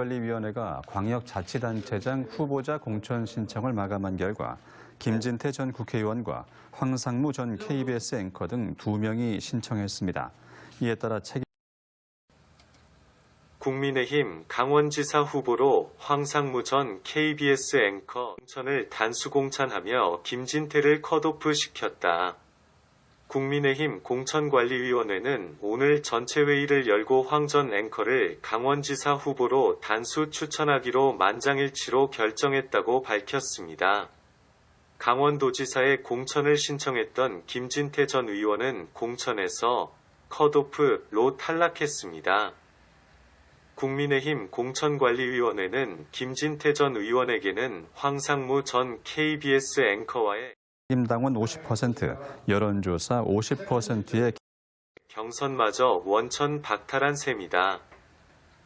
공천관리위원회가 광역자치단체장 후보자 공천 신청을 마감한 결과 김진태 전 국회의원과 황상무 전 KBS 앵커 등두 명이 신청했습니다. 이에 따라 책임 국민의힘 강원지사 후보로 황상무 전 KBS 앵커 공천을 단수 공천하며 김진태를 컷오프 시켰다. 국민의힘 공천관리위원회는 오늘 전체 회의를 열고 황 전 앵커를 강원지사 후보로 단수 추천하기로 만장일치로 결정했다고 밝혔습니다. 강원도지사에 공천을 신청했던 김진태 전 의원은 공천에서 컷오프로 탈락했습니다. 국민의힘 공천관리위원회는 김진태 전 의원에게는 황상무 전 KBS 앵커와의 당원 50%, 여론조사 50%의 경선마저 원천 박탈한 셈이다.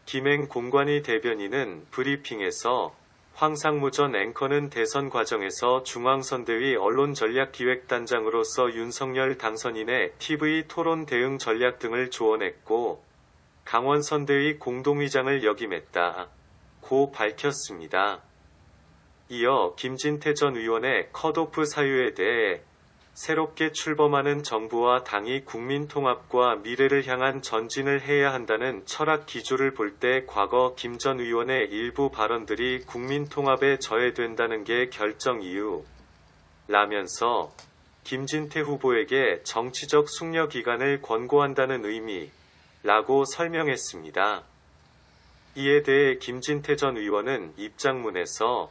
김행 공관위 대변인은 브리핑에서 황상무 전 앵커는 대선 과정에서 중앙선대위 언론전략기획단장으로서 윤석열 당선인의 TV 토론 대응 전략 등을 조언했고 강원선대위 공동의장을 역임했다. 고 밝혔습니다. 이어 김진태 전 의원의 컷오프 사유에 대해 새롭게 출범하는 정부와 당이 국민 통합과 미래를 향한 전진을 해야 한다는 철학 기조를 볼 때 과거 김 전 의원의 일부 발언들이 국민 통합에 저해된다는 게 결정 이유. 라면서 김진태 후보에게 정치적 숙려 기간을 권고한다는 의미. 라고 설명했습니다. 이에 대해 김진태 전 의원은 입장문에서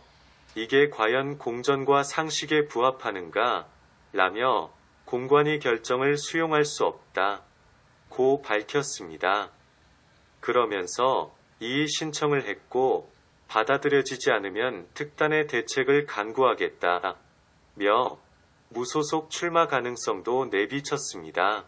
이게 과연 공전과 상식에 부합하는가? 라며 공관위 결정을 수용할 수 없다. 고 밝혔습니다. 그러면서 이의 신청을 했고 받아들여지지 않으면 특단의 대책을 간구하겠다. 며 무소속 출마 가능성도 내비쳤습니다.